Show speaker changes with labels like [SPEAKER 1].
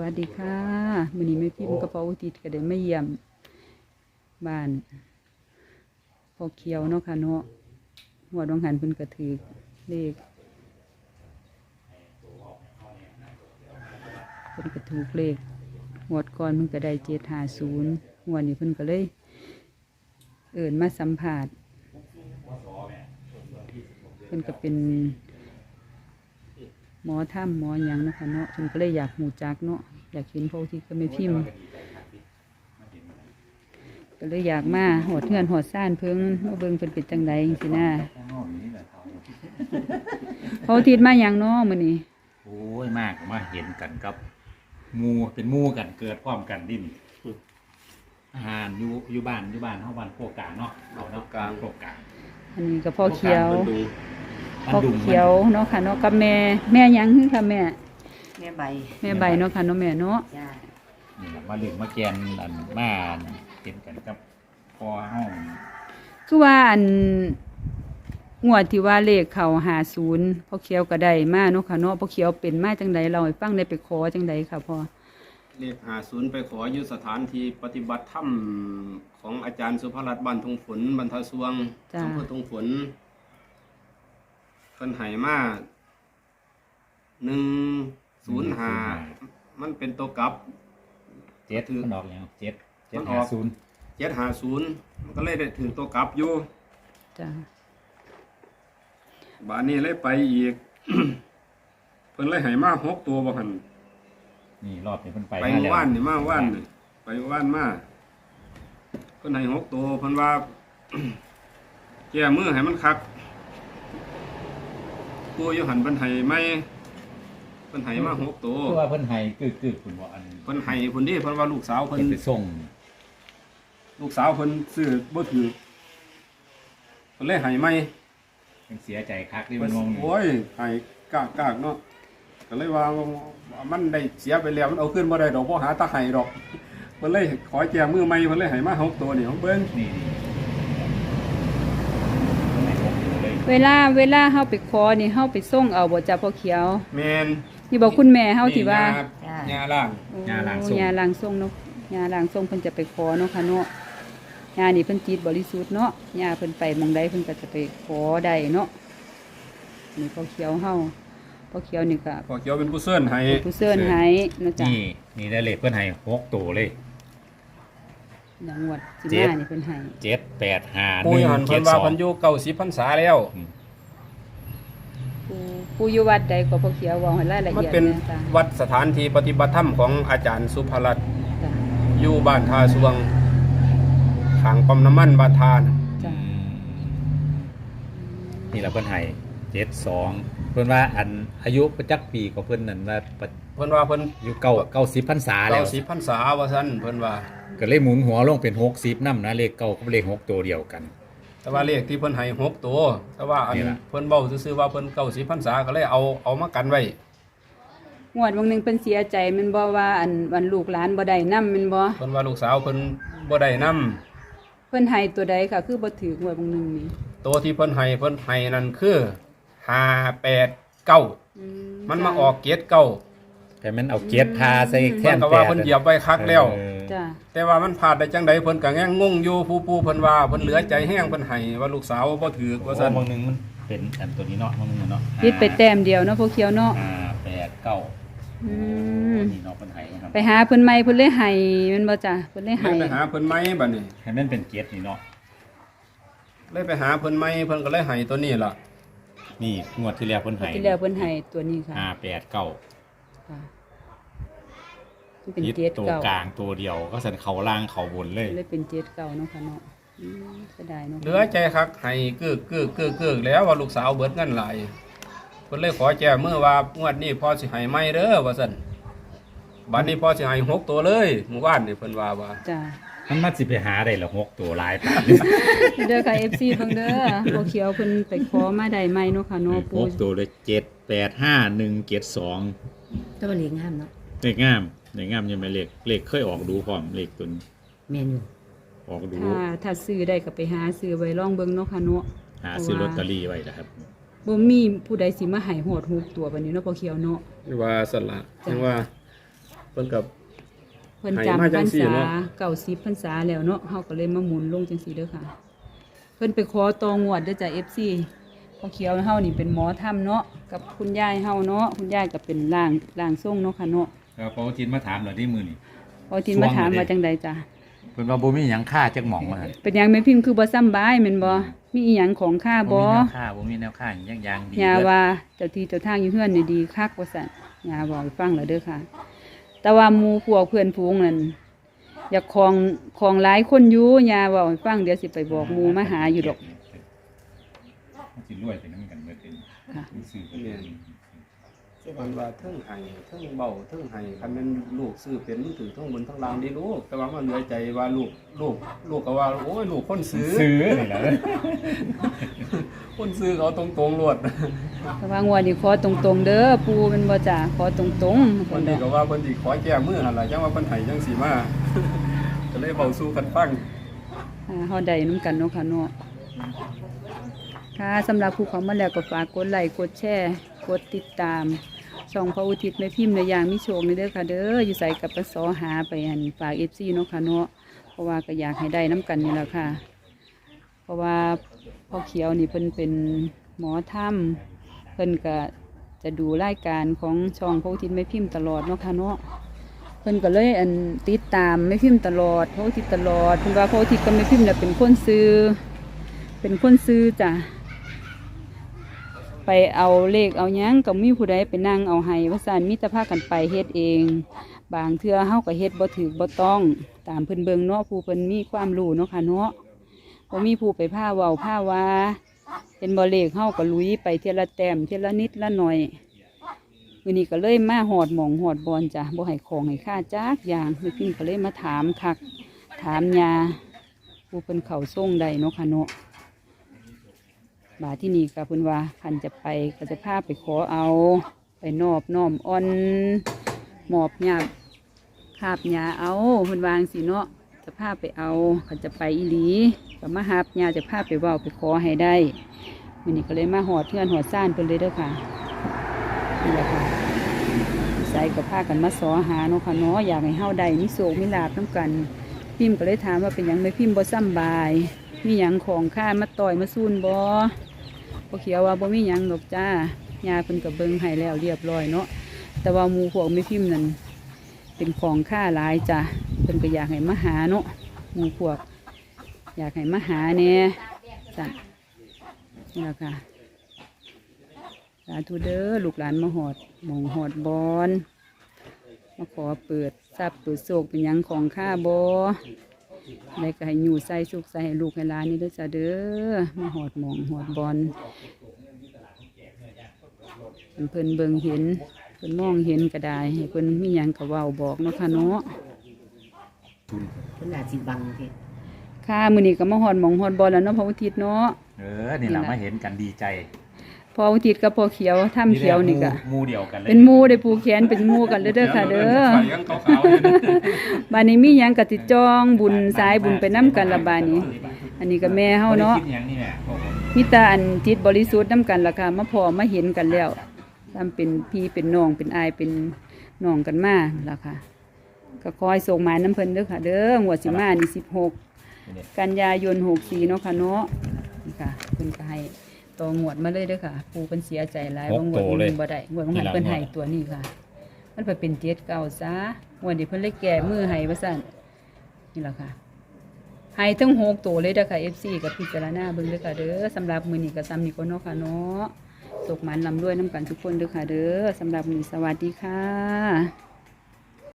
[SPEAKER 1] วัสดีค่ะมื้อนี้แม่พิมพ์กระเป๋าอุทิศก็ได้มาเยี่ยมบ้านพ่อเขียวเนาะค่ะเนาะหัวดวงหันเพิ่นก็ถือเลขเพิ่นก็ถูกเลขงวดก่อนเพิ่นก็ได้เจ็ดห้าศูนย์หัวดนี้เพิ่นก็เลย เอิญมาสัมผัสเพิ่นก็เป็น หมอถ้ำหมอหยังนะคะเนาะเพิ่นก็เลยอยากหูจักเนาะอยากเห็นพระอุที่ก็ไม่พิมพ์ก็เลยอยากมาหอดเงื่อนหอดซ่านเพิ่งมาเบิ่งเพิ่นเป็นจังใดจังซี่นะพระอุทิศมาหยังเนาะมื้อนี้
[SPEAKER 2] โอ้ยมากมาเห็นกันกับหมูเป็นหมูกันเกิดพร้อมกันดินอาหารอยู่อยู่บ้านอยู่บ้านเฮาบ้านโคกกลางเนาะเอาเนาะ
[SPEAKER 3] กลาง
[SPEAKER 2] โคกกลาง
[SPEAKER 1] อันนี้ก็พ่อเขียว
[SPEAKER 3] ดู
[SPEAKER 1] พ่อเขียวเนาะค่ะเนาะกับแม่แม่หยังคือค่ะแม่
[SPEAKER 4] แม่ใบ
[SPEAKER 1] แม่ใบเนาะค่ะเนาะแม่เนาะ
[SPEAKER 4] จ้า
[SPEAKER 2] นี่ล่ะมาเลี้ยงมาแกนอันมาเห็นกันกับพ่อเฮา
[SPEAKER 1] คือว่าอันงวดที่ว่าเลขเขาหาศูนย์พ่อเขียวก็ได้มาเนาะค่ะเนาะพ่อเขียวเป็นมาจังใดเราให้ฟังได้ไปขอจังใดค่ะพ่อ
[SPEAKER 3] เลขหาศูนย์ไปขออยู่สถานที่ปฏิบัติธรรมของอาจารย์สุภรัตน์บันทงฝนบรรทสวง
[SPEAKER 1] จ้า
[SPEAKER 3] สมพทงฝนเพิ่นให้มาหนึ่งศูนย์หามันเป็นตัวกลับ
[SPEAKER 2] เจ็ดมันออกอย่างเจ็ดเจ็ด
[SPEAKER 3] มันอ
[SPEAKER 2] ห้า
[SPEAKER 3] อก
[SPEAKER 2] ศูนย์
[SPEAKER 3] เจ็ดหาศูนย์มันก็เลยได้ถึงตัวกลับอยู่
[SPEAKER 1] จ้า
[SPEAKER 3] บานนี้เลยไปอีก เพิ่นเลยให้มาหกตัวบ่หัน
[SPEAKER 2] นี่รอบนี้เพิ่นไป
[SPEAKER 3] ไป
[SPEAKER 2] มาแล้ว
[SPEAKER 3] ว่านนี่มาว่านนี่ไปว่านมาเพิ่นให้หกตัวเพิ่นว่า แก้มือให้มันคัก ผู้อยู่หันเพิ่นให้ไม่เพิ่นให้มาหกตัว
[SPEAKER 2] คือว่าเพิ่นให้กึกๆคุณบ่อัน
[SPEAKER 3] เพิ่นให้เพิ่นนี่เพิ่นว่าลูกสาวเพิ่
[SPEAKER 2] เพิ่
[SPEAKER 3] น
[SPEAKER 2] นไปส่ง
[SPEAKER 3] ลูกสาวเพิ่นซื้อบ่ถือเพิ่นเลยให้ไม่
[SPEAKER 2] เพิ่นเสียใจคักที่
[SPEAKER 3] เพิ่
[SPEAKER 2] มันนงงอยู่
[SPEAKER 3] โอ้ยให้กากกากเนาะก็เลยว่ามันได้เสียไปแล้วมันเอาขึ้นบ่ได้ดอกบ่หาตาให้ดอกเพิ่นเลยขอแจมือใหม่เพิ่นเลยให้มาหกตัวนี่ของเบิ่ง
[SPEAKER 2] นี่นี่ให้หกตัว เลย
[SPEAKER 1] เวลาเวลาเฮาไปขอนี่เฮาไปส่งเอาบ่จ้าพ่อเขียว
[SPEAKER 3] แมน
[SPEAKER 1] นี่บอกคุณแม่เฮาที่ว่า
[SPEAKER 4] จ้า
[SPEAKER 3] ยาล่าง
[SPEAKER 1] โอ้ยาลางส่งเนาะยาลางส่งเพิ่นจะไปขอเนาะค่ะเนาะยานี่เพิ่นจิตบริสุทธิ์เนาะยาเพิ่นไปหมองใดเพิ่นก็จะไปขอได้เนาะนี่พ่อเขียวเฮาพ่อเขียวนี่ก็
[SPEAKER 3] พอเกี่ยวเป็นผู้เสื้อนให้
[SPEAKER 1] ผู้เซิ้นให้เนาะจ้ะ
[SPEAKER 2] นี่นี่ได้เลยเพื่อนให้หกตัวเลย
[SPEAKER 1] อย่างงวดสิ
[SPEAKER 2] เจ็ด
[SPEAKER 1] มานี่เพิ่นให้
[SPEAKER 2] เจ็ดแปดห้าห
[SPEAKER 3] ปู
[SPEAKER 2] นึ่ง
[SPEAKER 3] หัน
[SPEAKER 2] เจ็
[SPEAKER 3] เพิ่
[SPEAKER 2] ด
[SPEAKER 3] นว่า
[SPEAKER 2] สอง
[SPEAKER 3] เพิ่นอยู่เก่าสิพรรษาแล้ว
[SPEAKER 1] ผู้ผู้อยู่วัดใดก็พ่อเขียวเว้าให้รายละ
[SPEAKER 3] มัน
[SPEAKER 1] เอียด
[SPEAKER 3] เป็น
[SPEAKER 1] นะจ้ะ
[SPEAKER 3] วัดสถานที่ปฏิบัติธรรมของอาจารย์สุภรัตน์
[SPEAKER 1] จ้ะ
[SPEAKER 3] อยู่บ้านทาสวงทางปั๊มน้ำมันบานทาน
[SPEAKER 1] จ้ะ
[SPEAKER 2] นี่แหละเพื่อนให้เจ็ดสองเพื่อนว่าอันอายุประจักปีของเพื่อนนั่นว่าประ
[SPEAKER 3] เพิ่นว่าเพิ่น
[SPEAKER 2] อายุเก้าเก้าสิบพรรษาแล้
[SPEAKER 3] เก่าวสิพรรษาว่าซั่นเพิ่นว่า
[SPEAKER 2] ก็เลยหมุนหัวลงเป็นหกสิบน้ำนะเลขเก้ากับเลขหกตัวเดียวกัน
[SPEAKER 3] แต่ว่าเลขที่เพิ่นให้หกตัว แต่ว่าอัน
[SPEAKER 2] นี่ล่ะ
[SPEAKER 3] เพิ่นเว้าซื่อๆว่าเพิ่นเก่าสิพรรษาก็เลยเอาเอามากันไว้
[SPEAKER 1] งวดบางหนึงเพิ่นเสียใจแมันบ่ว่าอันวันลูกหลานบ่ได้นำแมันบ่
[SPEAKER 3] เพิ่นว่าลูกสาวเพิ่นบ่ได้นํ
[SPEAKER 1] เพิ่นให้ตัวใดค่ะ คือบ่ถืองวดบางหนึงนี่
[SPEAKER 3] ตัวที่เพิ่นให้เพิ่นให้นั่นคือ589
[SPEAKER 1] อื
[SPEAKER 3] มันมาออกเกียรเก้า
[SPEAKER 2] แต่มันเอาเกียร์พาใส่แท่
[SPEAKER 3] เพิ่น
[SPEAKER 2] น
[SPEAKER 3] ก็ว่าเพิ่นเหยียบไว้คักแล้ว
[SPEAKER 2] เออ
[SPEAKER 1] จ้ะ
[SPEAKER 3] แต่ว่ามันพลาดได้จังใดเพิ่นก็แง่งงงอยู่ผู้ปู่เพิ่นว่าเพิ่นเหลือใจแห้งเพิ่นให้ว่าลูกสาวบ่ถือว่าซั่น
[SPEAKER 2] บางหนึ่งมันเป็นอันตัวนี้เนาะบางหนึ่งเนาะ
[SPEAKER 1] ยึดไปแต้มเดียวเนาะพวกเขียวเนาะ
[SPEAKER 2] ห้าแปดเก้า
[SPEAKER 1] อืม
[SPEAKER 2] นี่เนาะเพิ่นให้ครับ
[SPEAKER 1] ไปหาเพิ่นใหม่เพิ่นเลยให้แมันบ่จ้ะเพิ่นเลยให้
[SPEAKER 3] เลยไปหาเพิ่นไหมบัดนี้
[SPEAKER 2] ให้มันเป็นเกียร์นี่เนาะ
[SPEAKER 3] เลยไปหาเพิ่นไหมเพิ่นก็เลยให้ตัวนี้ล่ะ
[SPEAKER 2] นี่งวดที่แล้วเพิ่นให้
[SPEAKER 1] ที่แล้วเพิ่นให้ตัวนี้ค่ะ
[SPEAKER 2] ห้าแปดเก้า
[SPEAKER 1] ค่ะมันเป็น
[SPEAKER 2] ยึด
[SPEAKER 1] เจ็ด
[SPEAKER 2] ตัว
[SPEAKER 1] เก่าก
[SPEAKER 2] ลางตัวเดียว ก็สันเขาล่างเขาบนเลย
[SPEAKER 1] เลยเป็นเจ็ดเก่าเนาะค่ะเนาะอืมเสียดายเนาะ
[SPEAKER 3] เหลือใจคักให้กึกกึกกึกกึกแล้วว่าลูกสาวเบิดเงินหลายเพิ่นเลยขอแจ้มือว่างวดนี้พ่อสิให้ไหมเด้อว่าซั่นบัดนี้พ่อสิให้หกตัวเลยเมื่อวานนี่เพิ่นว่าว่า
[SPEAKER 1] จ้ะ
[SPEAKER 2] มันมาสิไปหาได้ละหกตัวลายปาน
[SPEAKER 1] เด้อค่ะ FC เบิ่งเด้อพวกเขียวเพิ่นไปขอมาได้ใหม่เนาะค่ะเนาะ
[SPEAKER 2] ห
[SPEAKER 1] ปู
[SPEAKER 2] กตัวเลยเจ็ดแปดห้าหนึ่งเจ็ดสอง
[SPEAKER 4] ตัวมันเลี้ยงห้ามเนาะ
[SPEAKER 2] เลขงามเลขงามยังไม่เลขเลขเคยออกดูพร้อมเลขตัวนี้
[SPEAKER 4] แมนอยู่
[SPEAKER 2] ออกดู
[SPEAKER 1] ถ้าถ้าซื้อได้ก็ไปหาซื้อไว้ลองเบิ่งเนาะค่ะเนาะ
[SPEAKER 2] หาซื้อลอตเตอรี่ไว้นะครับ
[SPEAKER 1] บ่มีผู้ใดสิมาให้โหดฮูกตัวบัดนี้เนาะพวกเขียวเนาะ
[SPEAKER 3] ว่าซั่นล่ะจังว่าเพิ่นกับ
[SPEAKER 1] เพิ่น
[SPEAKER 3] ให้
[SPEAKER 1] จำ
[SPEAKER 3] มาจั
[SPEAKER 1] พรงร
[SPEAKER 3] สี่
[SPEAKER 1] ษา
[SPEAKER 3] เนาะ
[SPEAKER 1] เก่าสิบพรรษาแล้วเนาะเฮาก็เลยมาหมุนลงจังซี่เด้อค่ะ เพิ่นไปขอตองวดเด้อจ้ะ FC พอเขียวเฮานี่เป็นหมอถ้ำเนาะกับคุณยายเฮาเนาะคุณยายก็เป็นร่างร่างทรงเนาะค่ะเนาะ
[SPEAKER 2] แล้วพอจินมาถามเราที่มือนี่
[SPEAKER 1] พอทินมาถามว่าจังใดจ้ะ
[SPEAKER 2] เพิ่นว่าบ่มีหยังค่าจักหม่องว่าหั่น
[SPEAKER 1] เป็นหยังแม่พิมพ์คือบ่ซ้ำบายแม่นบ่มีอีหยังของค่า
[SPEAKER 2] บ่
[SPEAKER 1] บ่
[SPEAKER 2] มีแนวค่าบ่มีแนวค่าหยังอย่างดี
[SPEAKER 1] ยา
[SPEAKER 2] เบิด
[SPEAKER 1] ว่าเจ้าที่เจ้าทางอยู่เฮือนนี่ดีคักว่าซั่นยาบอกให้ฟังแล้วเด้อค่ะ แต่ว่าหมู่พวกเพื่อนฝูงนั่นอยากของของหลายคนอยู่ยาบอกให้ฟังเดี๋ยวสิไปบอกหมู่มาหาอยู่ดอก
[SPEAKER 2] มันสิรวยไปนํกันเบิดเป็น
[SPEAKER 1] ค่ะ
[SPEAKER 2] ซื้อไปเลย
[SPEAKER 3] มันว่าเทิงไห้เทิงเบาเทิงไห้คันแม่นลูกซื้อเป็นมันถือเทั้งบนเทั้งล่างดีลูก แต่ว่ามันเหลือใจว่าลูกลูกลูกก็ว่าโอ้ยลูกคนซื้อ
[SPEAKER 2] ซื้อนี่ล่ะ
[SPEAKER 3] คนซื้อเขาตรงๆรวด
[SPEAKER 1] แต่ว่างวดนี้ขอตรงๆเด้อปูแมันบ่จ้าขอตรงๆ
[SPEAKER 3] คนนี้ก็ว่าเพิ่นสิขอแก้มือหั่นล่ะจังว่าเพิ่นให้จังสิมาก็เลยเว้าสู่กันฟัง
[SPEAKER 1] อ่าเฮาได้นํกันเนาะค่ะเนาะ ค่ะสำหรับผู้เข้ามาแล้วก็ฝากกดไลค์กดแชร์กดติดตามช่องพระอุทิศแม่พิมพ์ในอย่างมิโชคนี่เด้อค่ะเด้ออยู่ใส่กับปสอหาไปหันฝากเอฟซีเนาะค่ะเนาะเพราะว่าก็อยากให้ได้น้ำกันนี่แหละค่ะ เพราะว่าพ่อเขียวนี่เพิ่นเป็นหมอถ้ำเพิ่นก็จะดูรายการของช่องพระอุทิศแม่พิมพ์ตลอดเนาะค่ะเนาะเพิ่นก็เลยอันติดตามแม่พิมพ์ตลอดพระอุทิศตลอดเพิ่นว่าพระอุทิศกับแม่พิมพ์น่ะเป็นคนซื้อเป็นคนซื้อจ้ะ ไปเอาเลขเอายังก็มีผู้ใดไปนั่งเอาให้ว่าซั่นมิตรภาพกันไปเฮ็ดเอง บางเทื่อเฮาก็เฮ็ดบ่ถูกบ่ต้อง ตามเพิ่นเบิงเนาะผู้เพิ่นมีความรู้เนาะค่ะเนาะบ่มีผู้ไปพาเว้าพาว่าเป็นบ่เลขเฮาก็ลุยไปเทละแต้มเทียละนิดละหน่อยมื้อนี้ก็เลยมาหอดหมองหอดบอลจ้ะบ่ให้ของให้ค่าจักอย่างแม่พิมพ์ก็เลยมาถามคัก ถามยาผู้เพิ่นเข้าส่งได้เนาะค่ะเนาะ บาที่นี่กับเพิ่นว่าคันจะไปก็จะพาไปขอเอา ไปนอบน้อมอ่อนหมอบหยาบคาบหยาเอาเพิ่นวางสิเนาะจะพาไปเอาคันจะไปอีหลีก็มาหาบหยาจะพาไปเว้าไปขอให้ได้มื้อนี้ก็เลยมาหอดเพื่อนหอดซ่านเพิ่นเลยเด้อค่ะนี่แหละค่ะใส่กับพากันมาสอหาเนาะค่ะเนาะอยากให้เฮาได้มีโศกมีลาบน้ำกัน พิมพ์ก็เลยถามว่าเป็นยังไม่พิมพ์บ่ซ้ำบาย มีหยังของข้ามาต่อยมาซูนบ่ บ่เขียวว่าบ่มีหยังดอกจ้ายาเพิ่นก็เบิ่งให้แล้วเรียบร้อยเนาะแต่ว่ามู่พวกไม่พิมพ์นั่นเป็นของค่าหลายจ้ะเพิ่นก็อยากให้มาหาเนาะมู่พวก อยากให้มาหาแหน่ยจ้ะนี่แหละค่ะสาธุเด้อลูกหลานมาหอดมองหอดบอนมาขอเปิดทรัพย์เปิดโศกเป็นหยังของข้าบอ ได้ก็ให้อยู่ใส่สุกใส่ให้ลูกให้หลานนี่เด้อจ้าเด้อมาหอดหมองหอดบอลเพิ่นเพิ่นเบิ่งเห็นเพิ่นมองเห็นก็ได้ให้เพิ่นมีหยังก็เว้าบอกเนาะค่ะเนาะ
[SPEAKER 4] เพิ่นอาจสิบังเด้
[SPEAKER 1] ค่ะมื้อนี้ก็มาหอดหมองหอดบอลแล้วเนาะพระอุทิศเนาะ
[SPEAKER 2] เออนี่เรามาเห็นกันดีใจ
[SPEAKER 1] พออุทิศกับพอเขียวถ้ำเขียวนี่ก็
[SPEAKER 2] หมู่เดียวกันเลย
[SPEAKER 1] เป็นหมู่ได้ผูกแขนเป็นหมู่กันเด้อเด้อค่ะเด้อ
[SPEAKER 3] ไฟยังขาวๆอยู่นะ
[SPEAKER 1] บานนี้มีหยังกะติจองบุญสายบุญไปน้กันละบานนี้ อันนี้ก็แม่เฮาเนาะ
[SPEAKER 2] บ่ได้คิดหยังนี่แหละพวกผม
[SPEAKER 1] มิตาอันจิตบริสุทธิ์น้กันล่ะค่ะมาพอมาเห็นกันแล้วทำเป็นพี่เป็นน้องเป็นอายเป็นน้องกันมาล่ะค่ะ ก็คอยส่งหมายน้ำเพิ่นเด้อค่ะ เด้องวดสิมานี่สิบหก
[SPEAKER 2] นี่
[SPEAKER 1] กันยายนหกสี่เนาะค่ะเนาะนี่ค่ะเพิ่นก็ให้ ต่องวดมาเลยเด้อค่ะปูเพิ่นเสียใจหลายว่างวดนี้บ่ได้งวดของหันเพิ่นให้ตัวนี้ค่ะ มันไปเป็นเจ็ดเก้าซะงวดนี้เพิ่นเลยแก้มือให้ว่าซั่นนี่ล่ะค่ะให้ทั้งหกตัวเลยเด้อค่ะ FC กับพิจารณาเบิ่งเด้อค่ะเด้อสำหรับมื้อนี้ก็ซ้ำนี่ก็เนาะค่ะเนาะสุขมันลำด้วยน้ำกันทุกคนเด้อค่ะเด้อสำหรับมื้อนี้สวัสดีค่ะ